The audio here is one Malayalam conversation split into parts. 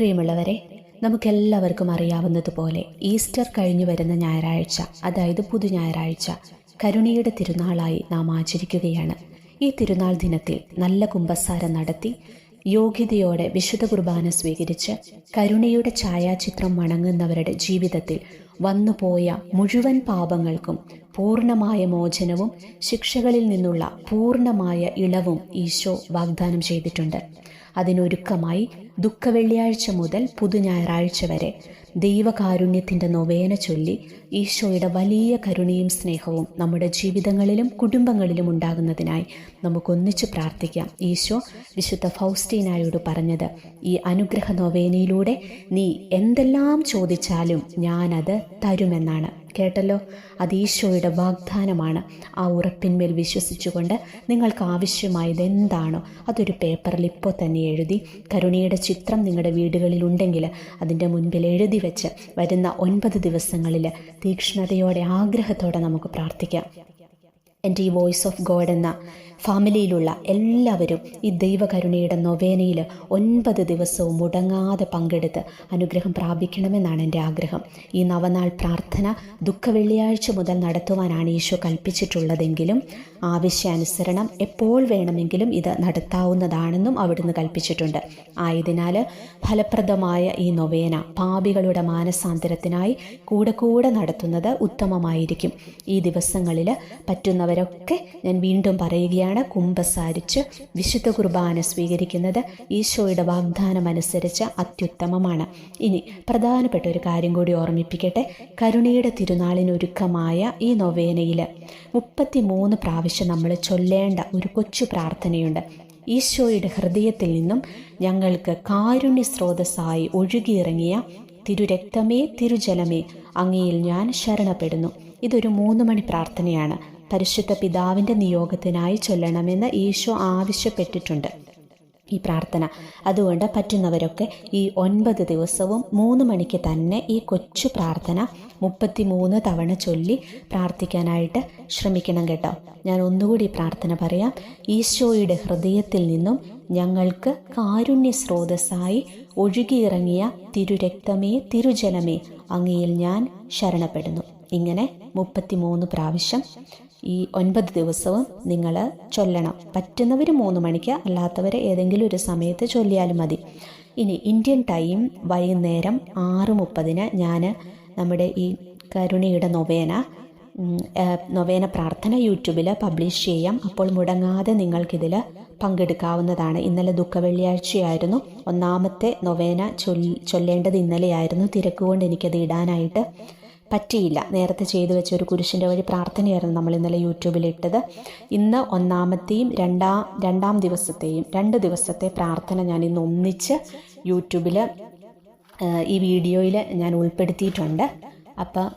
പ്രിയമുള്ളവരെ നമുക്കെല്ലാവർക്കും അറിയാവുന്നതുപോലെ ഈസ്റ്റർ കഴിഞ്ഞു വരുന്ന ഞായറാഴ്ച അതായത് പുതു ഞായറാഴ്ച കരുണയുടെ തിരുനാളായി നാം ആചരിക്കുകയാണ്. ഈ തിരുനാൾ ദിനത്തിൽ നല്ല കുമ്പസാരം നടത്തി യോഗ്യതയോടെ വിശുദ്ധ കുർബാന സ്വീകരിച്ച് കരുണയുടെ ഛായാചിത്രം വണങ്ങുന്നവരുടെ ജീവിതത്തിൽ വന്നുപോയ മുഴുവൻ പാപങ്ങൾക്കും പൂർണമായ മോചനവും ശിക്ഷകളിൽ നിന്നുള്ള പൂർണമായ ഇളവും ഈശോ വാഗ്ദാനം ചെയ്തിട്ടുണ്ട്. അതിനൊരുക്കമായി ദുഃഖവെള്ളിയാഴ്ച മുതൽ പുതുഞായറാഴ്ച വരെ ദൈവകാരുണ്യത്തിന്റെ നൊവേന ചൊല്ലി ഈശോയുടെ വലിയ കരുണയും സ്നേഹവും നമ്മുടെ ജീവിതങ്ങളിലും കുടുംബങ്ങളിലും ഉണ്ടാകുന്നതിനായി നമുക്കൊന്നിച്ചു പ്രാർത്ഥിക്കാം. ഈശോ വിശുദ്ധ ഫൗസ്റ്റീനായോട് പറഞ്ഞത് ഈ അനുഗ്രഹ നൊവേനയിലൂടെ നീ എന്തെല്ലാം ചോദിച്ചാലും ഞാനത് തരുമെന്നാണ്. കേട്ടല്ലോ. അത് ഈശോയുടെ വാഗ്ദാനമാണ്. ആ ഉറപ്പിന്മേൽ വിശ്വസിച്ചുകൊണ്ട് നിങ്ങൾക്ക് ആവശ്യമായത് എന്താണോ അതൊരു പേപ്പറിൽ ഇപ്പോൾ തന്നെ എഴുതി കരുണയുടെ ചിത്രം നിങ്ങളുടെ വീടുകളിലുണ്ടെങ്കിൽ അതിന്റെ മുൻപിൽ എഴുതി വെച്ച് വരുന്ന ഒൻപത് ദിവസങ്ങളിൽ തീക്ഷ്ണതയോടെ ആഗ്രഹത്തോടെ നമുക്ക് പ്രാർത്ഥിക്കാം. എന്റെ ഈ വോയിസ് ഓഫ് ഗോഡ് എന്ന ഫാമിലിയിലുള്ള എല്ലാവരും ഈ ദൈവകരുണയുടെ നൊവേനയിൽ ഒൻപത് ദിവസവും മുടങ്ങാതെ പങ്കെടുത്ത് അനുഗ്രഹം പ്രാപിക്കണമെന്നാണ് എന്റെ ആഗ്രഹം. ഈ നവനാൾ പ്രാർത്ഥന ദുഃഖ വെള്ളിയാഴ്ച മുതൽ നടത്തുവാനാണ് ഈശോ കൽപ്പിച്ചിട്ടുള്ളതെങ്കിലും ആവശ്യാനുസരണം എപ്പോൾ വേണമെങ്കിലും ഇത് നടത്താവുന്നതാണെന്നും അവിടുന്ന് കൽപ്പിച്ചിട്ടുണ്ട്. ആയതിനാൽ ഫലപ്രദമായ ഈ നൊവേന പാപികളുടെ മാനസാന്തരത്തിനായി കൂടെ കൂടെ നടത്തുന്നത് ഉത്തമമായിരിക്കും. ഈ ദിവസങ്ങളിൽ പറ്റുന്നവരൊക്കെ ഞാൻ വീണ്ടും പറയുകയാണ്. കുമ്പസാരിച്ച് വിശുദ്ധ കുർബാന സ്വീകരിക്കുന്നത്. ഈശോയുടെ വാഗ്ദാനം അനുസരിച്ച് അത്യുത്തമമാണ്. ഇനി പ്രധാനപ്പെട്ട ഒരു കാര്യം കൂടി ഓർമ്മിപ്പിക്കട്ടെ. കരുണയുടെ തിരുനാളിനൊരുക്കമായ ഈ നൊവേനയിൽ മുപ്പത്തി മൂന്ന് പ്രാവശ്യം നമ്മൾ ചൊല്ലേണ്ട ഒരു കൊച്ചു പ്രാർത്ഥനയുണ്ട്. ഈശോയുടെ ഹൃദയത്തിൽ നിന്നും ഞങ്ങൾക്ക് കാരുണ്യ സ്രോതസ്സായി ഒഴുകിയിറങ്ങിയ തിരുരക്തമേ തിരുജലമേ അങ്ങയിൽ ഞാൻ ശരണപ്പെടുന്നു ഇതൊരു മൂന്ന് മണി പ്രാർത്ഥനയാണ്. പരിശുദ്ധ പിതാവിന്റെ നിയോഗത്തിനായി ചൊല്ലണമെന്ന് ഈശോ ആവശ്യപ്പെട്ടിട്ടുണ്ട്. ഈ പ്രാർത്ഥന അതുകൊണ്ട് പറ്റുന്നവരൊക്കെ ഈ ഒൻപത് ദിവസവും മൂന്ന് മണിക്ക് തന്നെ ഈ കൊച്ചു പ്രാർത്ഥന മുപ്പത്തി മൂന്ന് തവണ ചൊല്ലി പ്രാർത്ഥിക്കാനായിട്ട് ശ്രമിക്കണം കേട്ടോ. ഞാൻ ഒന്നുകൂടി പ്രാർത്ഥന പറയാം. ഈശോയുടെ ഹൃദയത്തിൽ നിന്നും ഞങ്ങൾക്ക് കാരുണ്യ സ്രോതസ്സായി ഒഴുകിയിറങ്ങിയ തിരുരക്തമേ തിരുജലമേ അങ്ങയിൽ ഞാൻ ശരണപ്പെടുന്നു. ഇങ്ങനെ മുപ്പത്തിമൂന്ന് പ്രാവശ്യം ഈ ഒൻപത് ദിവസവും നിങ്ങൾ ചൊല്ലണം. പറ്റുന്നവർ മൂന്ന് മണിക്ക് അല്ലാത്തവർ ഏതെങ്കിലും ഒരു സമയത്ത് ചൊല്ലിയാലും മതി. ഇനി ഇന്ത്യൻ ടൈം വൈകുന്നേരം ആറ് മുപ്പതിന് ഞാൻ നമ്മുടെ ഈ കരുണിയുടെ നൊവേന നൊവേന പ്രാർത്ഥന യൂട്യൂബിൽ പബ്ലിഷ് ചെയ്യാം. അപ്പോൾ മുടങ്ങാതെ നിങ്ങൾക്കിതിൽ പങ്കെടുക്കാവുന്നതാണ്. ഇന്നലെ ദുഃഖവെള്ളിയാഴ്ചയായിരുന്നു. ഒന്നാമത്തെ നൊവേന ചൊല്ലി ചൊല്ലേണ്ടത് ഇന്നലെയായിരുന്നു. തിരക്കുകൊണ്ട് എനിക്കത് ഇടാനായിട്ട് പറ്റിയില്ല. നേരത്തെ ചെയ്തു വെച്ച ഒരു കുരിശിന്റെ വഴി പ്രാർത്ഥനയായിരുന്നു നമ്മൾ ഇന്നലെ യൂട്യൂബിൽ ഇട്ടത്. ഇന്ന് ഒന്നാമത്തെയും രണ്ടാം രണ്ടാം ദിവസത്തെയും രണ്ട് ദിവസത്തെ പ്രാർത്ഥന ഞാൻ ഇന്ന് ഒന്നിച്ച് യൂട്യൂബിൽ ഈ വീഡിയോയിൽ ഞാൻ ഉൾപ്പെടുത്തിയിട്ടുണ്ട്. അപ്പം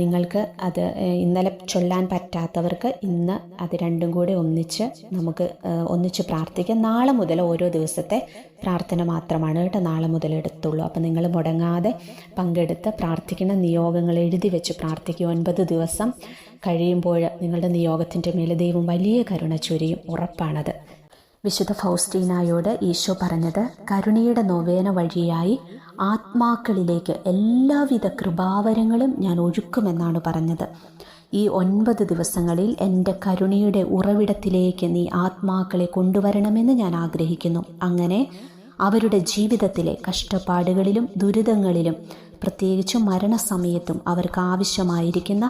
നിങ്ങൾക്ക് അത് ഇന്നലെ ചൊല്ലാൻ പറ്റാത്തവർക്ക് ഇന്ന് അത് രണ്ടും കൂടി ഒന്നിച്ച് നമുക്ക് ഒന്നിച്ച് പ്രാർത്ഥിക്കാം. നാളെ മുതൽ ഓരോ ദിവസത്തെ പ്രാർത്ഥന മാത്രമാണ് കേട്ടോ നാളെ മുതൽ എടുത്തുള്ളൂ. അപ്പം നിങ്ങൾ മുടങ്ങാതെ പങ്കെടുത്ത് പ്രാർത്ഥിക്കുന്ന നിയോഗങ്ങൾ എഴുതി വെച്ച് പ്രാർത്ഥിക്കുക. ഒൻപത് ദിവസം കഴിയുമ്പോൾ നിങ്ങളുടെ നിയോഗത്തിന്റെ മേലെ ദൈവം വലിയ കരുണ ചൊരിയും. ഉറപ്പാണത്. വിശുദ്ധ ഫൗസ്റ്റീനായോട് ഈശോ പറഞ്ഞത് കരുണയുടെ നോവേന വഴിയായി ആത്മാക്കളിലേക്ക് എല്ലാവിധ കൃപാവരങ്ങളും ഞാൻ ഒഴുക്കുമെന്നാണ് പറഞ്ഞത്. ഈ ഒൻപത് ദിവസങ്ങളിൽ എന്റെ കരുണയുടെ ഉറവിടത്തിലേക്ക് നീ ആത്മാക്കളെ കൊണ്ടുവരണമെന്ന് ഞാൻ ആഗ്രഹിക്കുന്നു. അങ്ങനെ അവരുടെ ജീവിതത്തിലെ കഷ്ടപ്പാടുകളിലും ദുരിതങ്ങളിലും പ്രത്യേകിച്ചും മരണസമയത്തും അവർക്ക് ആവശ്യമായിരിക്കുന്ന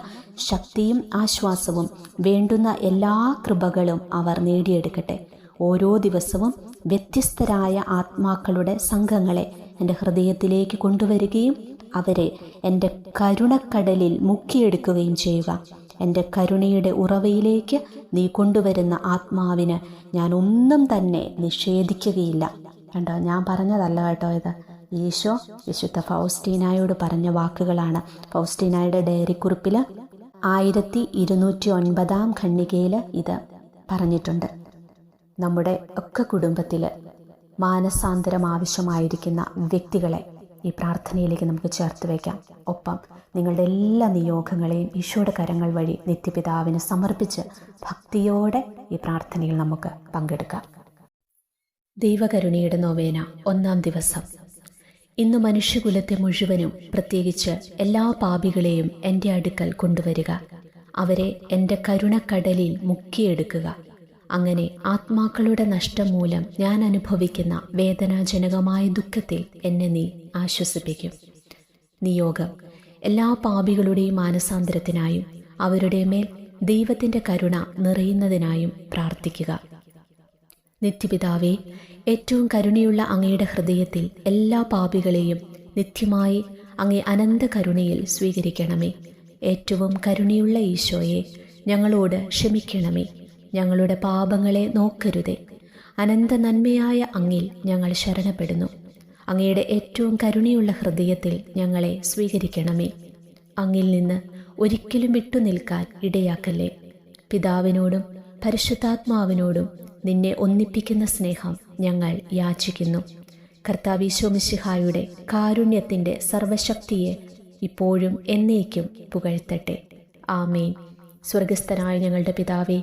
ശക്തിയും ആശ്വാസവും വേണ്ടുന്ന എല്ലാ കൃപകളും അവർ നേടിയെടുക്കട്ടെ. ഓരോ ദിവസവും വ്യത്യസ്തരായ ആത്മാക്കളുടെ സംഘങ്ങളെ എന്റെ ഹൃദയത്തിലേക്ക് കൊണ്ടുവരികയും അവരെ എന്റെ കരുണക്കടലിൽ മുക്കിയെടുക്കുകയും ചെയ്യുക. എന്റെ കരുണയുടെ ഉറവയിലേക്ക് നീ കൊണ്ടുവരുന്ന ആത്മാവിന് ഞാൻ ഒന്നും തന്നെ നിഷേധിക്കുകയില്ല. കണ്ടോ? ഞാൻ പറഞ്ഞതല്ല കേട്ടോ ഇത്. ഈശോ വിശുദ്ധ ഫൗസ്റ്റീനായോട് പറഞ്ഞ വാക്കുകളാണ്. ഫൗസ്റ്റീനായുടെ ഡയറി കുറിപ്പിൽ ആയിരത്തി ഇരുന്നൂറ്റി ഒൻപതാം ഖണ്ണികയിൽ ഇത് പറഞ്ഞിട്ടുണ്ട്. നമ്മുടെ ഒക്കെ കുടുംബത്തിൽ മാനസാന്തരം ആവശ്യമായിരിക്കുന്ന വ്യക്തികളെ ഈ പ്രാർത്ഥനയിലേക്ക് നമുക്ക് ചേർത്ത് വയ്ക്കാം ഒപ്പം നിങ്ങളുടെ എല്ലാ നിയോഗങ്ങളെയും ഈശോയുടെ കരങ്ങൾ വഴി നിത്യപിതാവിന് സമർപ്പിച്ച് ഭക്തിയോടെ ഈ പ്രാർത്ഥനയിൽ നമുക്ക് പങ്കെടുക്കാം. ദൈവകരുണയുടെ നോവേന ഒന്നാം ദിവസം. ഇന്ന് മനുഷ്യകുലത്തെ മുഴുവനും പ്രത്യേകിച്ച് എല്ലാ പാപികളെയും എന്റെ അടുക്കൽ കൊണ്ടുവരിക. അവരെ എന്റെ കരുണക്കടലിൽ മുക്കിയെടുക്കുക. അങ്ങനെ ആത്മാക്കളുടെ നഷ്ടം മൂലം ഞാൻ അനുഭവിക്കുന്ന വേദനാജനകമായ ദുഃഖത്തിൽ എന്നെ നീ ആശ്വസിപ്പിക്കും. നിയോഗം. എല്ലാ പാപികളുടെയും മാനസാന്തരത്തിനായും അവരുടെ മേൽ ദൈവത്തിന്റെ കരുണ നിറയുന്നതിനായും പ്രാർത്ഥിക്കുക. നിത്യപിതാവേ ഏറ്റവും കരുണയുള്ള അങ്ങയുടെ ഹൃദയത്തിൽ എല്ലാ പാപികളെയും നിത്യമായി അങ്ങേ അനന്ത കരുണയിൽ സ്വീകരിക്കണമേ. ഏറ്റവും കരുണയുള്ള ഈശോയെ ഞങ്ങളോട് ക്ഷമിക്കണമേ. ഞങ്ങളുടെ പാപങ്ങളെ നോക്കരുതേ. അനന്ത നന്മയായ അങ്ങിൽ ഞങ്ങൾ ശരണപ്പെടുന്നു. അങ്ങയുടെ ഏറ്റവും കരുണയുള്ള ഹൃദയത്തിൽ ഞങ്ങളെ സ്വീകരിക്കണമേ. അങ്ങിൽ നിന്ന് ഒരിക്കലും വിട്ടുനിൽക്കാൻ ഇടയാക്കല്ലേ. പിതാവിനോടും പരിശുദ്ധാത്മാവിനോടും നിന്നെ ഒന്നിപ്പിക്കുന്ന സ്നേഹം ഞങ്ങൾ യാചിക്കുന്നു. കർത്താവിശോമിശിഹായുടെ കാരുണ്യത്തിന്റെ സർവശക്തിയെ ഇപ്പോഴും എന്നേക്കും പുകഴ്ത്തട്ടെ. ആമേൻ. സ്വർഗസ്ഥനായ ഞങ്ങളുടെ പിതാവേ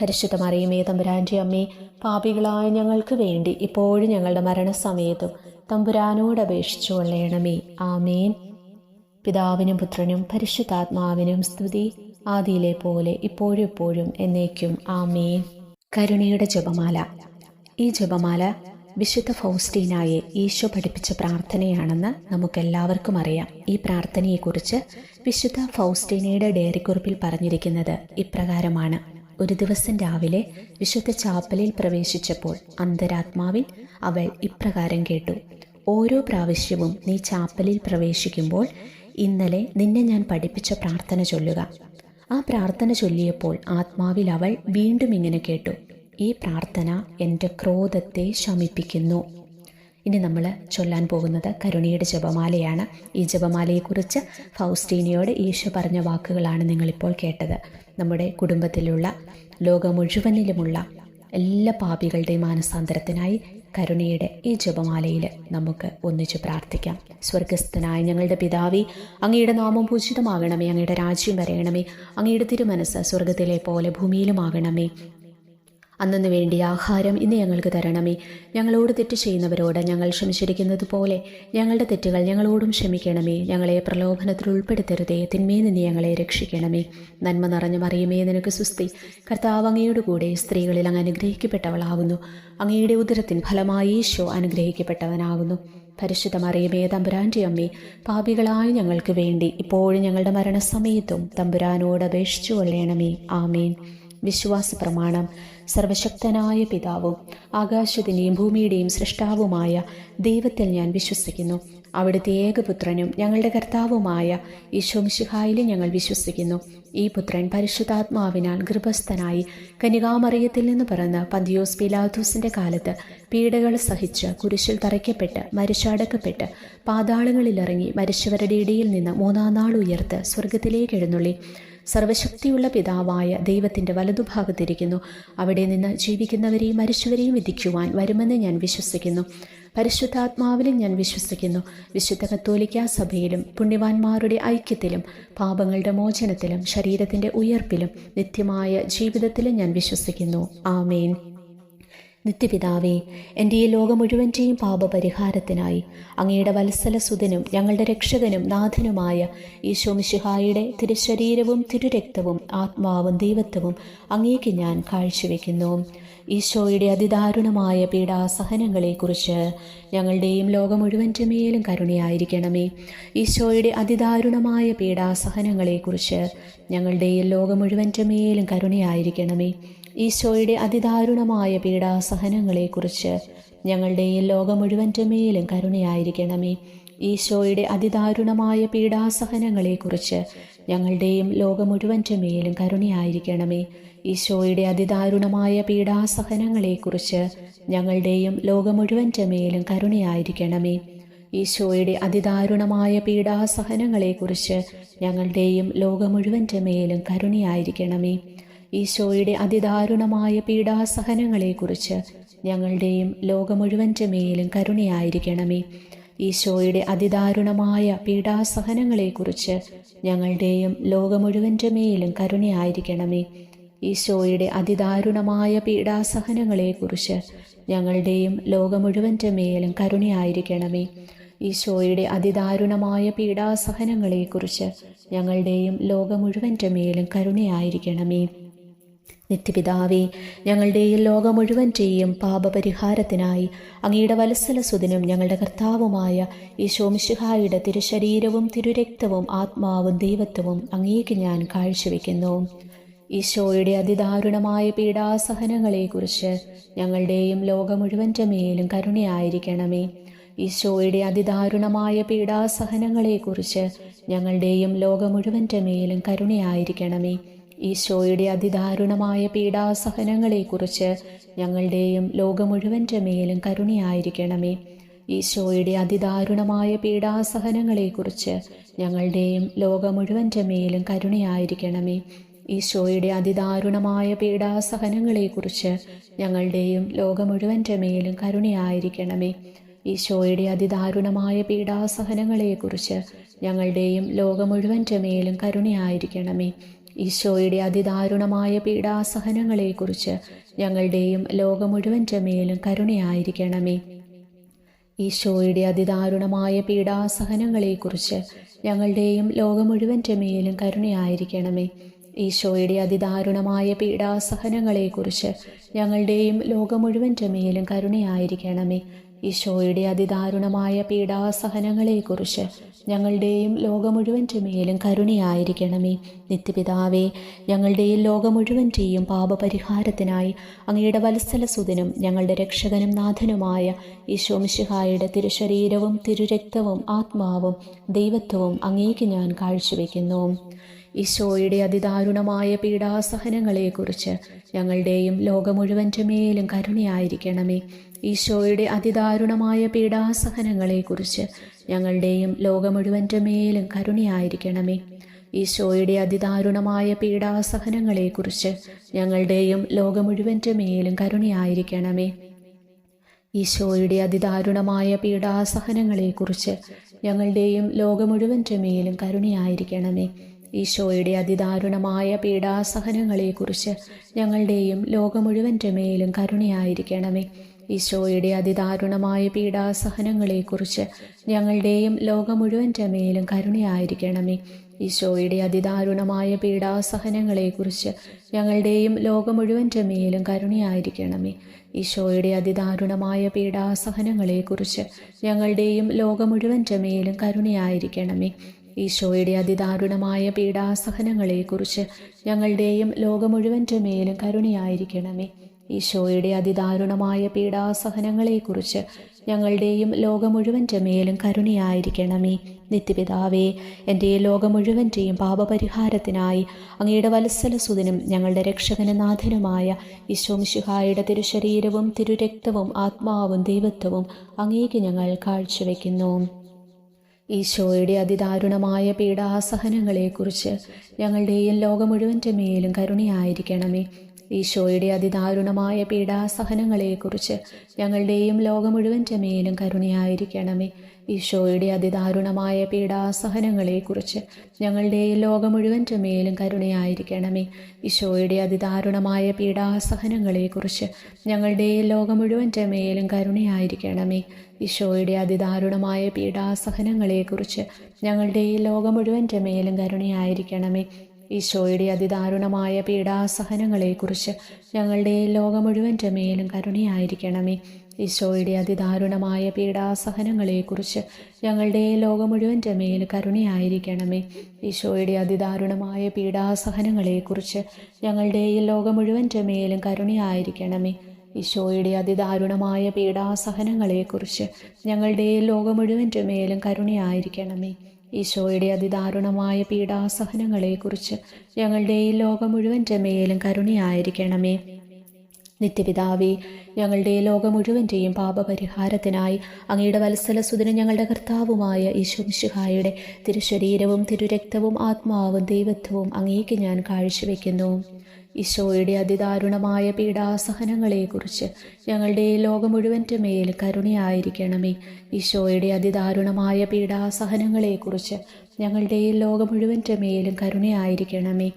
പരിശുദ്ധ മറിയമേ തമ്പുരാന്റെ അമ്മേ പാപികളായ ഞങ്ങൾക്ക് വേണ്ടി ഇപ്പോഴും ഞങ്ങളുടെ മരണസമയത്തും തമ്പുരാനോട് അപേക്ഷിച്ചു കൊള്ളയണമേ ആമേൻ. പിതാവിനും പുത്രനും പരിശുദ്ധാത്മാവിനും സ്തുതി ആദിയിലെ പോലെ ഇപ്പോഴും എപ്പോഴും എന്നേക്കും. ആമേൻ. കരുണയുടെ ജപമാല. ഈ ജപമാല വിശുദ്ധ ഫൗസ്റ്റീനായെ ഈശോ പഠിപ്പിച്ച പ്രാർത്ഥനയാണെന്ന് നമുക്കെല്ലാവർക്കും അറിയാം. ഈ പ്രാർത്ഥനയെക്കുറിച്ച് വിശുദ്ധ ഫൗസ്റ്റീനയുടെ ഡയറിക്കുറിപ്പിൽ പറഞ്ഞിരിക്കുന്നത് ഇപ്രകാരമാണ്. ഒരു ദിവസം രാവിലെ വിശുദ്ധ ചാപ്പലിൽ പ്രവേശിച്ചപ്പോൾ അന്തരാത്മാവിൽ അവൾ ഇപ്രകാരം കേട്ടു ഓരോ പ്രാവശ്യവും നീ ചാപ്പലിൽ പ്രവേശിക്കുമ്പോൾ ഇന്നലെ നിന്നെ ഞാൻ പഠിപ്പിച്ച പ്രാർത്ഥന ചൊല്ലുക. ആ പ്രാർത്ഥന ചൊല്ലിയപ്പോൾ ആത്മാവിൽ അവൾ വീണ്ടും ഇങ്ങനെ കേട്ടു ഈ പ്രാർത്ഥന എന്റെ ക്രോധത്തെ ശമിപ്പിക്കുന്നു. ഇനി നമ്മൾ ചൊല്ലാൻ പോകുന്നത് കരുണയുടെ ജപമാലയാണ്. ഈ ജപമാലയെക്കുറിച്ച് ഫൗസ്റ്റീനയോട് ഈശോ പറഞ്ഞ വാക്കുകളാണ് നിങ്ങളിപ്പോൾ കേട്ടത്. നമ്മുടെ കുടുംബത്തിലുള്ള ലോകം മുഴുവനിലുമുള്ള എല്ലാ പാപികളുടെയും മാനസാന്തരത്തിനായി കരുണയുടെ ഈ ജപമാലയിൽ നമുക്ക് ഒന്നിച്ച് പ്രാർത്ഥിക്കാം. സ്വർഗസ്ഥനായ ഞങ്ങളുടെ പിതാവി അങ്ങയുടെ നാമം പൂജിതമാകണമേ അങ്ങയുടെ രാജ്യം വരയണമേ അങ്ങയുടെ തിരുമനസ് സ്വർഗത്തിലെ പോലെ ഭൂമിയിലുമാകണമേ. അന്നു വേണ്ടി ആഹാരം ഇന്ന് ഞങ്ങൾക്ക് തരണമേ. ഞങ്ങളോട് തെറ്റ് ചെയ്യുന്നവരോട് ഞങ്ങൾ ക്ഷമിച്ചിരിക്കുന്നത് പോലെ ഞങ്ങളുടെ തെറ്റുകൾ ഞങ്ങളോടും ക്ഷമിക്കണമേ. ഞങ്ങളെ പ്രലോഭനത്തിൽ ഉൾപ്പെടുത്തരുതേ. തിന്മയിൽ നിന്ന് ഞങ്ങളെ രക്ഷിക്കണമേ. നന്മ നിറഞ്ഞു മറിയുമേ നിനക്ക് സുസ്തി കർത്താവ് അങ്ങയുടെ കൂടെ സ്ത്രീകളിൽ അങ്ങ് അനുഗ്രഹിക്കപ്പെട്ടവളാകുന്നു അങ്ങയുടെ ഉദരത്തിൻ ഫലമായി ഈശോ അനുഗ്രഹിക്കപ്പെട്ടവനാകുന്നു പരിശുദ്ധ മറിയമേ തമ്പുരാന്റെ അമ്മേ പാപികളായ ഞങ്ങൾക്ക് വേണ്ടി ഇപ്പോഴും ഞങ്ങളുടെ മരണസമയത്തും തമ്പുരാനോട് അപേക്ഷിച്ചു കൊള്ളണമേ ആമേൻ. വിശ്വാസ പ്രമാണം സർവശക്തനായ പിതാവും ആകാശത്തിന്റെയും ഭൂമിയുടെയും സൃഷ്ടാവുമായ ദൈവത്തിൽ ഞാൻ വിശ്വസിക്കുന്നു. അവിടുത്തെ ഏകപുത്രനും ഞങ്ങളുടെ കർത്താവുമായ ഈശോമിശിഹായിലും ഞങ്ങൾ വിശ്വസിക്കുന്നു. ഈ പുത്രൻ പരിശുദ്ധാത്മാവിനാൽ ഗർഭസ്ഥനായി കനികാമറിയത്തിൽ നിന്ന് പിറന്ന് പന്തിയോസ് പിലാത്തോസിന്റെ കാലത്ത് പീഡകൾ സഹിച്ച് കുരിശിൽ തറയ്ക്കപ്പെട്ട് മരിച്ചടക്കപ്പെട്ട് പാതാളങ്ങളിലിറങ്ങി മരിച്ചവരുടെ ഇടയിൽ നിന്ന് മൂന്നാം നാൾ ഉയർത്ത് സ്വർഗത്തിലേക്ക് എഴുന്നള്ളി. സർവശക്തിയുള്ള പിതാവായ ദൈവത്തിന്റെ വലതുഭാഗത്തിരിക്കുന്നു. അവിടെ നിന്ന് ജീവിക്കുന്നവരെയും മരിച്ചവരെയും വിധിക്കുവാൻ വരുമെന്ന് ഞാൻ വിശ്വസിക്കുന്നു. പരിശുദ്ധാത്മാവിലും ഞാൻ വിശ്വസിക്കുന്നു. വിശുദ്ധ കത്തോലിക്ക സഭയിലും പുണ്യവാന്മാരുടെ ഐക്യത്തിലും പാപങ്ങളുടെ മോചനത്തിലും ശരീരത്തിന്റെ ഉയർപ്പിലും നിത്യമായ ജീവിതത്തിലും ഞാൻ വിശ്വസിക്കുന്നു. ആമേൻ. നിത്യപിതാവേ എന്റെ ഈ ലോകം മുഴുവന്റെയും പാപപരിഹാരത്തിനായി അങ്ങയുടെ വത്സല സുതനും ഞങ്ങളുടെ രക്ഷകനും നാഥനുമായ ഈശോമിശിഹായുടെ തിരുശരീരവും തിരുരക്തവും ആത്മാവും ദൈവത്വവും അങ്ങേക്ക് ഞാൻ കാഴ്ചവെക്കുന്നു. ഈശോയുടെ അതിദാരുണമായ പീഡാസഹനങ്ങളെക്കുറിച്ച് ഞങ്ങളുടെയും ലോകം മുഴുവന്റെ മേലും കരുണയായിരിക്കണമേ. ഈശോയുടെ അതിദാരുണമായ പീഡാസഹനങ്ങളെക്കുറിച്ച് ഞങ്ങളുടെയും ലോകം മുഴുവന്റെ മേലും കരുണയായിരിക്കണമേ. ഈശോയുടെ അതിദാരുണമായ പീഡാസഹനങ്ങളെക്കുറിച്ച് ഞങ്ങളുടെയും ലോകം മുഴുവന്റെ മേലും കരുണയായിരിക്കണമേ. ഈശോയുടെ അതിദാരുണമായ പീഡാസഹനങ്ങളെക്കുറിച്ച് ഞങ്ങളുടെയും ലോകം മുഴുവന്റെ മേലും കരുണയായിരിക്കണമേ. ഈശോയുടെ അതിദാരുണമായ പീഡാസഹനങ്ങളെക്കുറിച്ച് ഞങ്ങളുടെയും ലോകം മുഴുവന്റെ മേലും കരുണയായിരിക്കണമേ. ഈശോയുടെ അതിദാരുണമായ പീഡാസഹനങ്ങളെക്കുറിച്ച് ഞങ്ങളുടെയും ലോകം മുഴുവന്റെ മേലും കരുണയായിരിക്കണമേ. ഈശോയുടെ അതിദാരുണമായ പീഡാസഹനങ്ങളെക്കുറിച്ച് ഞങ്ങളുടെയും ലോകം മുഴുവന്റെ മേലും കരുണയായിരിക്കണമേ. ഈശോയുടെ അതിദാരുണമായ പീഡാസഹനങ്ങളെക്കുറിച്ച് ഞങ്ങളുടെയും ലോകം മുഴുവന്റെ മേലും കരുണയായിരിക്കണമേ. ഈശോയുടെ അതിദാരുണമായ പീഡാസഹനങ്ങളെക്കുറിച്ച് ഞങ്ങളുടെയും ലോകം മുഴുവന്റെ മേലും കരുണയായിരിക്കണമേ. ഈശോയുടെ അതിദാരുണമായ പീഡാസഹനങ്ങളെക്കുറിച്ച് ഞങ്ങളുടെയും ലോകം മുഴുവന്റെ മേലും കരുണയായിരിക്കണമേ. നിത്യപിതാവേ ഞങ്ങളുടെയും ലോകം ചെയ്യും പാപപരിഹാരത്തിനായി. അങ്ങയുടെ വത്സല വത്സലസുദിനും ഞങ്ങളുടെ കർത്താവുമായ ഈശോമിശുഹായുടെ തിരുശരീരവും തിരുരക്തവും ആത്മാവും ദൈവത്വവും അങ്ങേക്ക് ഞാൻ കാഴ്ചവെക്കുന്നു. ഈശോയുടെ അതിദാരുണമായ പീഡാസഹനങ്ങളെക്കുറിച്ച് ഞങ്ങളുടെയും ലോകം മുഴുവന്റെ മേലും കരുണയായിരിക്കണമേ. ഈശോയുടെ അതിദാരുണമായ പീഡാസഹനങ്ങളെക്കുറിച്ച് ഞങ്ങളുടെയും ലോകം മുഴുവന്റെ മേലും കരുണയായിരിക്കണമേ. ഈശോയുടെ അതിദാരുണമായ പീഡാസഹനങ്ങളെക്കുറിച്ച് ഞങ്ങളുടെയും ലോകം മുഴുവന്റെ മേലും കരുണയായിരിക്കണമേ. ഈശോയുടെ അതിദാരുണമായ പീഡാസഹനങ്ങളെക്കുറിച്ച് ഞങ്ങളുടെയും ലോകം മുഴുവന്റെ മേലും കരുണയായിരിക്കണമേ. ഈശോയുടെ അതിദാരുണമായ പീഡാസഹനങ്ങളെക്കുറിച്ച് ഞങ്ങളുടെയും ലോകം മുഴുവന്റെ മേലും കരുണയായിരിക്കണമേ. ഈശോയുടെ അതിദാരുണമായ പീഡാസഹനങ്ങളെക്കുറിച്ച് ഞങ്ങളുടെയും ലോകം മുഴുവന്റെ മേലും കരുണയായിരിക്കണമേ. ഈശോയുടെ അതിദാരുണമായ പീഡാസഹനങ്ങളെക്കുറിച്ച് ഞങ്ങളുടെയും ലോകം മുഴുവൻ മേലും കരുണയായിരിക്കണമേ. ഈശോയുടെ അതിദാരുണമായ പീഡാസഹനങ്ങളെക്കുറിച്ച് ഞങ്ങളുടെയും ലോകം മുഴുവൻ മേലും കരുണയായിരിക്കണമേ. ഈശോയുടെ അതിദാരുണമായ പീഡാസഹനങ്ങളെക്കുറിച്ച് ഞങ്ങളുടെയും ലോകം മുഴുവൻ മേലും കരുണയായിരിക്കണമേ. ഈശോയുടെ അതിദാരുണമായ പീഡാസഹനങ്ങളെക്കുറിച്ച് ഞങ്ങളുടെയും ലോകം മുഴുവന്റെ മേലും കരുണയായിരിക്കണമേ. നിത്യപിതാവേ ഞങ്ങളുടെയും ലോകം മുഴുവന്റെയും പാപപരിഹാരത്തിനായി അങ്ങയുടെ വത്സലസുതനും ഞങ്ങളുടെ രക്ഷകനും നാഥനുമായ ഈശോ മിശിഹായുടെ തിരുശരീരവും തിരുരക്തവും ആത്മാവും ദൈവത്വവും അങ്ങേക്ക് ഞാൻ കാഴ്ചവെക്കുന്നു. ഈശോയുടെ അതിദാരുണമായ പീഡാസഹനങ്ങളെക്കുറിച്ച് ഞങ്ങളുടെയും ലോകം മുഴുവന്റെ മേലും കരുണയായിരിക്കണമേ. ഈശോയുടെ അതിദാരുണമായ പീഡാസഹനങ്ങളെക്കുറിച്ച് ഞങ്ങളുടെയും ലോകം മുഴുവന്റെ മേലും കരുണയായിരിക്കണമേ. ഈശോയുടെ അതിദാരുണമായ പീഡാസഹനങ്ങളെക്കുറിച്ച് ഞങ്ങളുടെയും ലോകം മുഴുവന്റെ മേലും കരുണയായിരിക്കണമേ. ഈശോയുടെ അതിദാരുണമായ പീഡാസഹനങ്ങളെക്കുറിച്ച് ഞങ്ങളുടെയും ലോകം മുഴുവന്റെ മേലും കരുണയായിരിക്കണമേ. ഈശോയുടെ അതിദാരുണമായ പീഡാസഹനങ്ങളെക്കുറിച്ച് ഞങ്ങളുടെയും ലോകം മുഴുവന്റെ മേലും കരുണയായിരിക്കണമേ. ഈശോയുടെ അതിദാരുണമായ പീഡാസഹനങ്ങളെക്കുറിച്ച് ഞങ്ങളുടെയും ലോകം മുഴുവന്റെ മേലും കരുണയായിരിക്കണമേ. ഈശോയുടെ അതിദാരുണമായ പീഡാസഹനങ്ങളെക്കുറിച്ച് ഞങ്ങളുടെയും ലോകം മുഴുവന്റെ മേലും കരുണയായിരിക്കണമേ. ഈശോയുടെ അതിദാരുണമായ പീഡാസഹനങ്ങളെക്കുറിച്ച് ഞങ്ങളുടെയും ലോകം മുഴുവന്റെ മേലും കരുണയായിരിക്കണമേ. ഈശോയുടെ അതിദാരുണമായ പീഡാസഹനങ്ങളെക്കുറിച്ച് ഞങ്ങളുടെയും ലോകം മുഴുവന്റെ മേലും കരുണയായിരിക്കണമേ. ഈശോയുടെ അതിദാരുണമായ പീഡാസഹനങ്ങളെക്കുറിച്ച് ഞങ്ങളുടെയും ലോകം മുഴുവന്റെ മേലും കരുണയായിരിക്കണമേ. നിത്യപിതാവേ എന്റെ ലോകം മുഴുവന്റെയും പാപപരിഹാരത്തിനായി അങ്ങയുടെ വത്സലസുതനും ഞങ്ങളുടെ രക്ഷകനനാഥനുമായ ഈശോമിശുഹായുടെ തിരുശരീരവും തിരുരക്തവും ആത്മാവും ദൈവത്വവും അങ്ങേക്ക് ഞങ്ങൾ കാഴ്ചവെക്കുന്നു. ഈശോയുടെ അതിദാരുണമായ പീഡാസഹനങ്ങളെക്കുറിച്ച് ഞങ്ങളുടെയും ലോകം മുഴുവന്റെ മേലും കരുണയായിരിക്കണമേ. ഈശോയുടെ അതിദാരുണമായ പീഡാസഹനങ്ങളെക്കുറിച്ച് ഞങ്ങളുടെയും ലോകം മുഴുവൻ മേലും കരുണയായിരിക്കണമേ. ഈശോയുടെ അതിദാരുണമായ പീഡാസഹനങ്ങളെക്കുറിച്ച് ഞങ്ങളുടെയും ലോകം മുഴുവൻ മേലും കരുണയായിരിക്കണമേ. ഈശോയുടെ അതിദാരുണമായ പീഡാസഹനങ്ങളെക്കുറിച്ച് ഞങ്ങളുടെയും ലോകം മുഴുവൻ മേലും കരുണയായിരിക്കണമേ. ഈശോയുടെ അതിദാരുണമായ പീഡാസഹനങ്ങളെക്കുറിച്ച് ഞങ്ങളുടെയും ലോകം മുഴുവൻ മേലും കരുണയായിരിക്കണമേ. ഈശോയുടെ അതിദാരുണമായ പീഡാസഹനങ്ങളെക്കുറിച്ച് ഞങ്ങളുടെ ലോകം മുഴുവൻ മേലും കരുണയായിരിക്കണമേ. ഈശോയുടെ അതിദാരുണമായ പീഡാസഹനങ്ങളെക്കുറിച്ച് ഞങ്ങളുടെ ലോകം മുഴുവൻ മേൽ കരുണയായിരിക്കണമേ. ഈശോയുടെ അതിദാരുണമായ പീഡാസഹനങ്ങളെക്കുറിച്ച് ഞങ്ങളുടെ ലോകം മുഴുവൻ മേലും കരുണയായിരിക്കണമേ. ഈശോയുടെ അതിദാരുണമായ പീഡാസഹനങ്ങളെക്കുറിച്ച് ഞങ്ങളുടെ ലോകം മുഴുവൻ മേലും കരുണയായിരിക്കണമേ. ഈശോയുടെ അതിദാരുണമായ പീഡാസഹനങ്ങളെക്കുറിച്ച് ഞങ്ങളുടെ ഈ ലോകം മുഴുവന്റെ മേലും കരുണയായിരിക്കണമേ. നിത്യപിതാവേ ഞങ്ങളുടെ ലോകം മുഴുവന്റെയും പാപപരിഹാരത്തിനായി അങ്ങയുടെ വത്സലസുദിന ഞങ്ങളുടെ കർത്താവുമായ ഈശ്വമിശുഹായുടെ തിരുശരീരവും തിരുരക്തവും ആത്മാവും ദൈവത്വവും അങ്ങേക്ക് ഞാൻ കാഴ്ചവെക്കുന്നു. ഈശോയുടെ അതിദാരുണമായ പീഡാസഹനങ്ങളെക്കുറിച്ച് ഞങ്ങളുടെ ലോകം മുഴുവന്റെ മേൽ കരുണയായിരിക്കണമേ. ഈശോയുടെ അതിദാരുണമായ പീഡാസഹനങ്ങളെക്കുറിച്ച് ഞങ്ങളുടെ ലോകം മുഴുവന്റെ മേലും കരുണയായിരിക്കണമേ.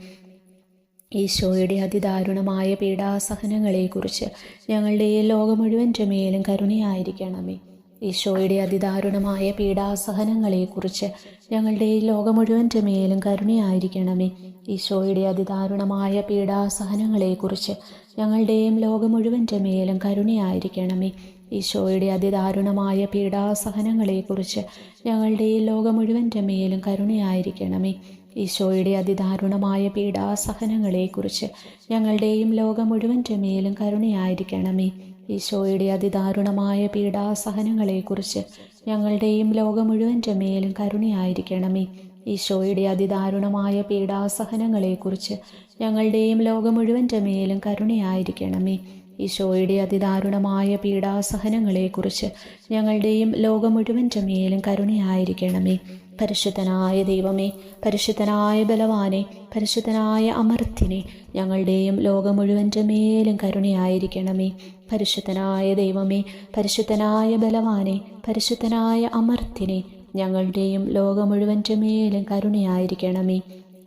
ഈശോയുടെ അതിദാരുണമായ പീഡാസഹനങ്ങളെക്കുറിച്ച് ഞങ്ങളുടെ ലോകം മുഴുവന്റെ മേലും കരുണയായിരിക്കണമേ. ഈശോയുടെ അതിദാരുണമായ പീഡാസഹനങ്ങളെക്കുറിച്ച് ഞങ്ങളുടെ ഈ ലോകം മുഴുവന്റെ മേലും കരുണയായിരിക്കണമേ. ഈശോയുടെ അതിദാരുണമായ പീഡാസഹനങ്ങളെക്കുറിച്ച് ഞങ്ങളുടെയും ലോകം മുഴുവന്റെ മേലും കരുണയായിരിക്കണമേ. ഈശോയുടെ അതിദാരുണമായ പീഡാസഹനങ്ങളെക്കുറിച്ച് ഞങ്ങളുടെ ഈ ലോകം മുഴുവന്റെ മേലും കരുണയായിരിക്കണമേ. ഈശോയുടെ അതിദാരുണമായ പീഡാസഹനങ്ങളെക്കുറിച്ച് ഞങ്ങളുടെയും ലോകം മുഴുവന്റെ മേലും കരുണയായിരിക്കണമേ. ഈശോയുടെ അതിദാരുണമായ പീഡാസഹനങ്ങളെക്കുറിച്ച് ഞങ്ങളുടെയും ലോകം മുഴുവന്റെ മേലും കരുണയായിരിക്കണമേ. ഈശോയുടെ അതിദാരുണമായ പീഡാസഹനങ്ങളെക്കുറിച്ച് ഞങ്ങളുടെയും ലോകം മുഴുവന്റെ മേലും കരുണയായിരിക്കണമേ. ഈശോയുടെ അതിദാരുണമായ പീഡാസഹനങ്ങളെക്കുറിച്ച് ഞങ്ങളുടെയും ലോകം മുഴുവന്റെ മേലും കരുണയായിരിക്കണമേ. പരിശുദ്ധനായ ദൈവമേ പരിശുദ്ധനായ ബലവാനെ പരിശുദ്ധനായ അമർത്തിനെ ഞങ്ങളുടെയും ലോകം മുഴുവന്റെ മേലും കരുണയായിരിക്കണമേ. പരിശുദ്ധനായ ദൈവമേ പരിശുദ്ധനായ ബലവാനെ പരിശുദ്ധനായ അമർത്തിനെ ഞങ്ങളുടെയും ലോകം മുഴുവന്റെ മേലും കരുണയായിരിക്കണമേ.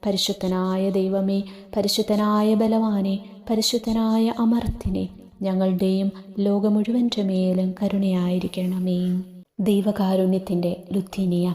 പരിശുദ്ധനായ ദൈവമേ പരിശുദ്ധനായ ബലവാനെ പരിശുദ്ധനായ അമർത്തിനെ ഞങ്ങളുടെയും ലോകം മുഴുവന്റെ മേലും കരുണയായിരിക്കണമേ. ദൈവകാരുണ്യത്തിന്റെ ലുത്തീനിയ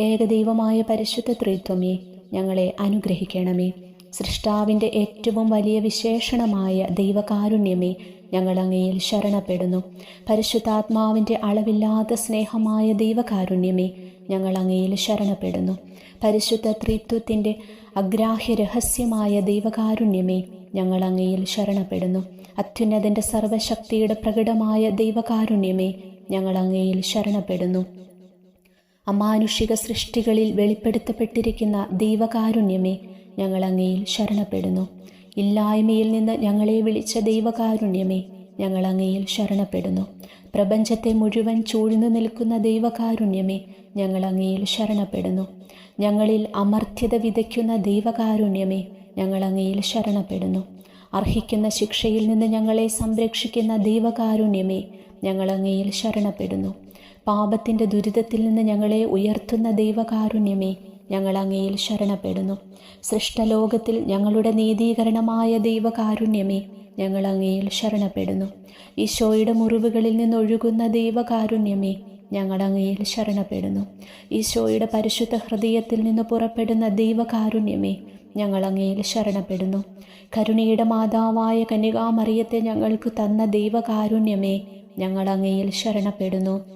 ഏകദൈവമായ പരിശുദ്ധ ത്രിത്വമേ ഞങ്ങളെ അനുഗ്രഹിക്കണമേ. സൃഷ്ടാവിന്റെ ഏറ്റവും വലിയ വിശേഷണമായ ദൈവകാരുണ്യമേ ഞങ്ങൾ അങ്ങയിൽ ശരണപ്പെടുന്നു. പരിശുദ്ധാത്മാവിന്റെ അളവില്ലാത്ത സ്നേഹമായ ദൈവകാരുണ്യമേ ഞങ്ങൾ അങ്ങയിൽ ശരണപ്പെടുന്നു. പരിശുദ്ധ ത്രിത്വത്തിന്റെ അഗ്രാഹ്യ രഹസ്യമായ ദൈവകാരുണ്യമേ ഞങ്ങൾ അങ്ങയിൽ ശരണപ്പെടുന്നു. അത്യുന്നതന്റെ സർവശക്തിയുടെ പ്രകടമായ ദൈവകാരുണ്യമേ ഞങ്ങൾ അങ്ങയിൽ ശരണപ്പെടുന്നു. അമാനുഷിക സൃഷ്ടികളിൽ വെളിപ്പെടുത്തപ്പെട്ടിരിക്കുന്ന ദൈവകാരുണ്യമേ ഞങ്ങൾ അങ്ങയിൽ ശരണപ്പെടുന്നു. ഇല്ലായ്മയിൽ നിന്ന് ഞങ്ങളെ വിളിച്ച ദൈവകാരുണ്യമേ ഞങ്ങൾ അങ്ങയിൽ ശരണപ്പെടുന്നു. പ്രപഞ്ചത്തെ മുഴുവൻ ചൂഴ്ന്നു നിൽക്കുന്ന ദൈവകാരുണ്യമേ ഞങ്ങൾ അങ്ങയിൽ ശരണപ്പെടുന്നു. ഞങ്ങളിൽ അമർത്യത വിതയ്ക്കുന്ന ദൈവകാരുണ്യമേ ഞങ്ങൾ അങ്ങയിൽ ശരണപ്പെടുന്നു. അർഹിക്കുന്ന ശിക്ഷയിൽ നിന്ന് ഞങ്ങളെ സംരക്ഷിക്കുന്ന ദൈവകാരുണ്യമേ ഞങ്ങൾ അങ്ങയിൽ ശരണപ്പെടുന്നു. പാപത്തിന്റെ ദുരിതത്തിൽ നിന്ന് ഞങ്ങളെ ഉയർത്തുന്ന ദൈവകാരുണ്യമേ ഞങ്ങൾ അങ്ങയിൽ ശരണപ്പെടുന്നു. സൃഷ്ടലോകത്തിൽ ഞങ്ങളുടെ നീതീകരണമായ ദൈവകാരുണ്യമേ ഞങ്ങൾ അങ്ങയിൽ ശരണപ്പെടുന്നു. ഈശോയുടെ മുറിവുകളിൽ നിന്നൊഴുകുന്ന ദൈവകാരുണ്യമേ ഞങ്ങൾ അങ്ങയിൽ ശരണപ്പെടുന്നു. ഈശോയുടെ പരിശുദ്ധ ഹൃദയത്തിൽ നിന്ന് പുറപ്പെടുന്ന ദൈവകാരുണ്യമേ ഞങ്ങൾ അങ്ങയിൽ ശരണപ്പെടുന്നു. കരുണയുടെ മാതാവായ കന്യകാമറിയത്തെ ഞങ്ങൾക്ക് തന്ന ദൈവകാരുണ്യമേ ഞങ്ങൾ അങ്ങയിൽ ശരണപ്പെടുന്നു.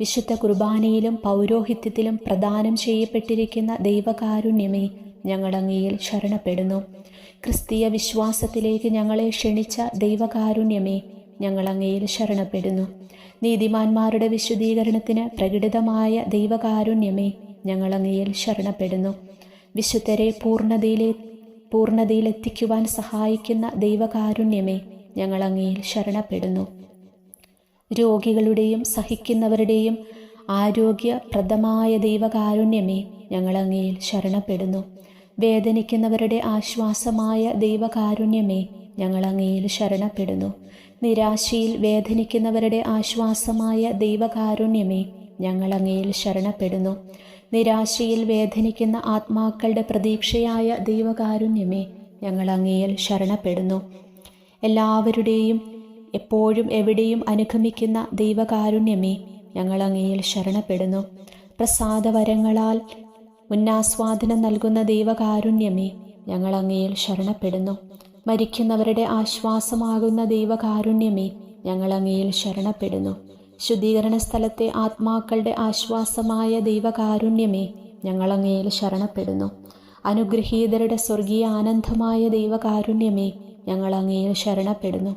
വിശുദ്ധ കുർബാനയിലും പൗരോഹിത്യത്തിലും പ്രദാനം ചെയ്യപ്പെട്ടിരിക്കുന്ന ദൈവകാരുണ്യമേ ഞങ്ങൾ അങ്ങയിൽ ശരണപ്പെടുന്നു. ക്രിസ്തീയ വിശ്വാസത്തിലേക്ക് ഞങ്ങളെ ക്ഷണിച്ച ദൈവകാരുണ്യമേ ഞങ്ങൾ അങ്ങയിൽ ശരണപ്പെടുന്നു. നീതിമാന്മാരുടെ വിശുദ്ധീകരണത്തിന് പ്രകടിതമായ ദൈവകാരുണ്യമേ ഞങ്ങൾ അങ്ങയിൽ ശരണപ്പെടുന്നു. വിശുദ്ധരെ പൂർണതയിലെ പൂർണതയിലെത്തിക്കുവാൻ സഹായിക്കുന്ന ദൈവകാരുണ്യമേ ഞങ്ങൾ അങ്ങയിൽ ശരണപ്പെടുന്നു. രോഗികളുടെയും സഹിക്കുന്നവരുടെയും ആരോഗ്യപ്രദമായ ദൈവകാരുണ്യമേ ഞങ്ങളങ്ങയിൽ ശരണപ്പെടുന്നു. വേദനിക്കുന്നവരുടെ ആശ്വാസമായ ദൈവകാരുണ്യമേ ഞങ്ങളങ്ങയിൽ ശരണപ്പെടുന്നു. നിരാശയിൽ വേദനിക്കുന്നവരുടെ ആശ്വാസമായ ദൈവകാരുണ്യമേ ഞങ്ങളങ്ങയിൽ ശരണപ്പെടുന്നു. നിരാശയിൽ വേദനിക്കുന്ന ആത്മാക്കളുടെ പ്രതീക്ഷയായ ദൈവകാരുണ്യമേ ഞങ്ങളങ്ങയിൽ ശരണപ്പെടുന്നു. എല്ലാവരുടെയും എപ്പോഴും എവിടെയും അനുഗമിക്കുന്ന ദൈവകാരുണ്യമേ ഞങ്ങൾ അങ്ങയിൽ ശരണപ്പെടുന്നു. പ്രസാദവരങ്ങളാൽ ഉന്നാസ്വാദനം നൽകുന്ന ദൈവകാരുണ്യമേ ഞങ്ങൾ അങ്ങയിൽ ശരണപ്പെടുന്നു. മരിക്കുന്നവരുടെ ആശ്വാസമാകുന്ന ദൈവകാരുണ്യമേ ഞങ്ങൾ അങ്ങയിൽ ശരണപ്പെടുന്നു. ശുദ്ധീകരണ സ്ഥലത്തെ ആത്മാക്കളുടെ ആശ്വാസമായ ദൈവകാരുണ്യമേ ഞങ്ങൾ അങ്ങയിൽ ശരണപ്പെടുന്നു. അനുഗ്രഹീതരുടെ സ്വർഗീയ ആനന്ദമായ ദൈവകാരുണ്യമേ ഞങ്ങൾ അങ്ങയിൽ ശരണപ്പെടുന്നു.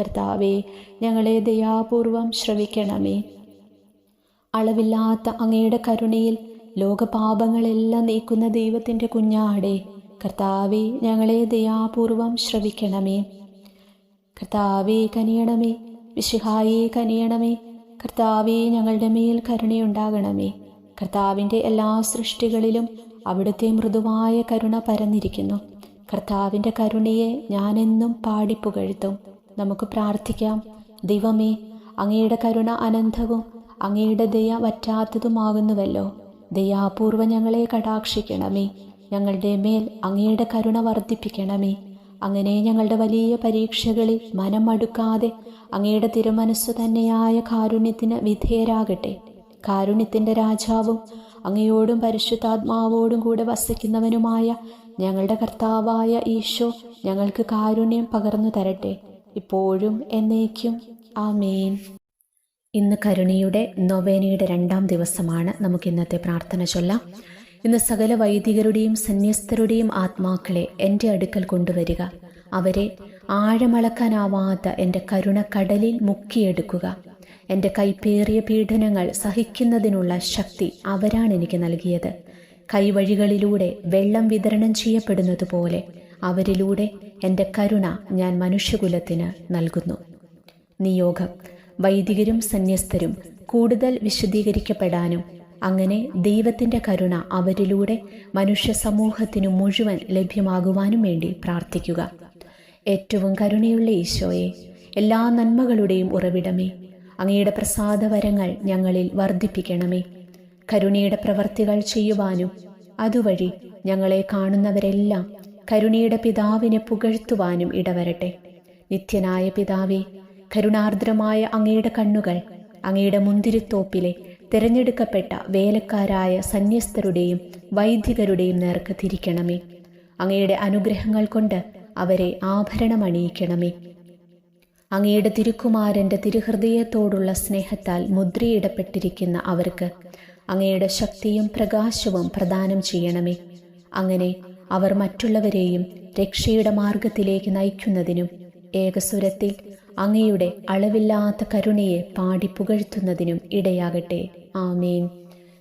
കർത്താവെ ഞങ്ങളെ ദയാപൂർവം ശ്രവിക്കണമേ. അളവില്ലാത്ത അങ്ങയുടെ കരുണയിൽ ലോകപാപങ്ങളെല്ലാം നീക്കുന്ന ദൈവത്തിന്റെ കുഞ്ഞാടെ കർത്താവെ ഞങ്ങളെ ദയാപൂർവം ശ്രവിക്കണമേ. കർത്താവെ കനിയണമേ. വിശുഹായെ കനിയണമേ. കർത്താവെ ഞങ്ങളുടെ മേൽ കരുണയുണ്ടാകണമേ. കർത്താവിന്റെ എല്ലാ സൃഷ്ടികളിലും അവിടുത്തെ മൃദുവായ കരുണ പരന്നിരിക്കുന്നു. കർത്താവിന്റെ കരുണയെ ഞാനെന്നും പാടിപ്പുകഴ്ത്തും. നമുക്ക് പ്രാർത്ഥിക്കാം. ദൈവമേ അങ്ങയുടെ കരുണ അനന്തവും അങ്ങയുടെ ദയ വറ്റാത്തതുമാകുന്നുവല്ലോ. ദയാപൂർവം ഞങ്ങളെ കടാക്ഷിക്കണമേ. ഞങ്ങളുടെ മേൽ അങ്ങയുടെ കരുണ വർദ്ധിപ്പിക്കണമേ. അങ്ങനെ ഞങ്ങളുടെ വലിയ പരീക്ഷകളിൽ മനം മനമടുക്കാതെ അങ്ങയുടെ തിരുമനസ്സു തന്നെയായ കാരുണ്യത്തിന് വിധേയരാകട്ടെ. കാരുണ്യത്തിന്റെ രാജാവും അങ്ങയോടും പരിശുദ്ധാത്മാവോടും കൂടെ വസിക്കുന്നവനുമായ ഞങ്ങളുടെ കർത്താവായ ഈശോ ഞങ്ങൾക്ക് കാരുണ്യം പകർന്നു തരട്ടെ. ഇപ്പോഴും എന്നേക്കും. ആമേൻ. ഇന്ന് കരുണയുടെ നൊവേനയുടെ രണ്ടാം ദിവസമാണ് നമുക്ക് ഇന്നത്തെ പ്രാർത്ഥന ചൊല്ലാം. ഇന്ന് സകല വൈദികരുടെയും സന്യസ്തരുടെയും ആത്മാക്കളെ എന്റെ അടുക്കൽ കൊണ്ടുവരിക. അവരെ ആഴമളക്കാനാവാത്ത എന്റെ കരുണക്കടലിൽ മുക്കിയെടുക്കുക. എന്റെ കൈപ്പേറിയ പീഡനങ്ങൾ സഹിക്കുന്നതിനുള്ള ശക്തി അവരാണ് എനിക്ക് നൽകിയത്. കൈവഴികളിലൂടെ വെള്ളം വിതരണം ചെയ്യപ്പെടുന്നതുപോലെ അവരിലൂടെ എന്റെ കരുണ ഞാൻ മനുഷ്യകുലത്തിന് നൽകുന്നു. നിയോഗം. വൈദികരും സന്യസ്തരും കൂടുതൽ വിശദീകരിക്കപ്പെടാനും അങ്ങനെ ദൈവത്തിന്റെ കരുണ അവരിലൂടെ മനുഷ്യ സമൂഹത്തിനു മുഴുവൻ ലഭ്യമാകുവാനും വേണ്ടി പ്രാർത്ഥിക്കുക. ഏറ്റവും കരുണയുള്ള ഈശോയെ എല്ലാ നന്മകളുടെയും ഉറവിടമേ അങ്ങയുടെ പ്രസാദവരങ്ങൾ ഞങ്ങളിൽ വർദ്ധിപ്പിക്കണമേ. കരുണയുടെ പ്രവർത്തികൾ ചെയ്യുവാനും അതുവഴി ഞങ്ങളെ കാണുന്നവരെല്ലാം കരുണയുടെ പിതാവിനെ പുകഴ്ത്തുവാനും ഇടവരട്ടെ. നിത്യനായ പിതാവേ കരുണാർദ്രമായ അങ്ങയുടെ കണ്ണുകൾ അങ്ങയുടെ മുന്തിരിത്തോപ്പിലെ തിരഞ്ഞെടുക്കപ്പെട്ട വേലക്കാരായ സന്യസ്തരുടെയും വൈദികരുടെയും നേർക്ക് തിരിക്കണമേ. അങ്ങയുടെ അനുഗ്രഹങ്ങൾ കൊണ്ട് അവരെ ആഭരണമണിയിക്കണമേ. അങ്ങയുടെ തിരുക്കുമാരന്റെ തിരുഹൃദയത്തോടുള്ള സ്നേഹത്താൽ മുദ്രയിടപ്പെട്ടിരിക്കുന്ന അവർക്ക് അങ്ങയുടെ ശക്തിയും പ്രകാശവും പ്രദാനം ചെയ്യണമേ. അങ്ങനെ അവർ മറ്റുള്ളവരെയും രക്ഷയുടെ മാർഗത്തിലേക്ക് നയിക്കുന്നതിനും ഏകസ്വരത്തിൽ അങ്ങയുടെ അളവില്ലാത്ത കരുണയെ പാടി പുകഴ്ത്തുന്നതിനും ഇടയാകട്ടെ. ആമേൻ.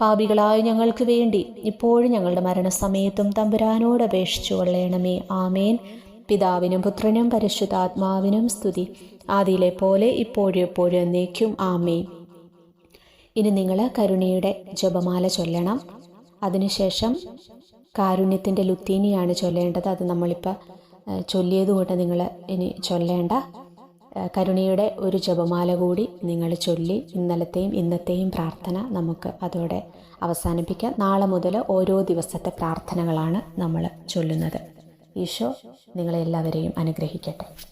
പാപികളായ ഞങ്ങൾക്ക് വേണ്ടി ഇപ്പോഴും ഞങ്ങളുടെ മരണസമയത്തും തമ്പുരാനോട് അപേക്ഷിച്ചു കൊള്ളണമേ. ആമേൻ. പിതാവിനും പുത്രനും പരിശുദ്ധാത്മാവിനും സ്തുതി. ആദിയിലെ പോലെ ഇപ്പോഴും എപ്പോഴും എന്നേക്കും. ആമേൻ. ഇനി നിങ്ങൾ കരുണയുടെ ജപമാല ചൊല്ലണം. അതിനുശേഷം കാരുണ്യത്തിന്റെ ലുത്തീനിയാണ് ചൊല്ലേണ്ടത്. അത് നമ്മളിപ്പോൾ ചൊല്ലിയത് കൊണ്ട് നിങ്ങൾ ഇനി ചൊല്ലേണ്ട. കരുണയുടെ ഒരു ജപമാല കൂടി നിങ്ങൾ ചൊല്ലി ഇന്നലത്തെയും ഇന്നത്തെയും പ്രാർത്ഥന നമുക്ക് അതോടെ അവസാനിപ്പിക്കാം. നാളെ മുതൽ ഓരോ ദിവസത്തെ പ്രാർത്ഥനകളാണ് നമ്മൾ ചൊല്ലുന്നത്. ഈശോ നിങ്ങളെല്ലാവരെയും അനുഗ്രഹിക്കട്ടെ.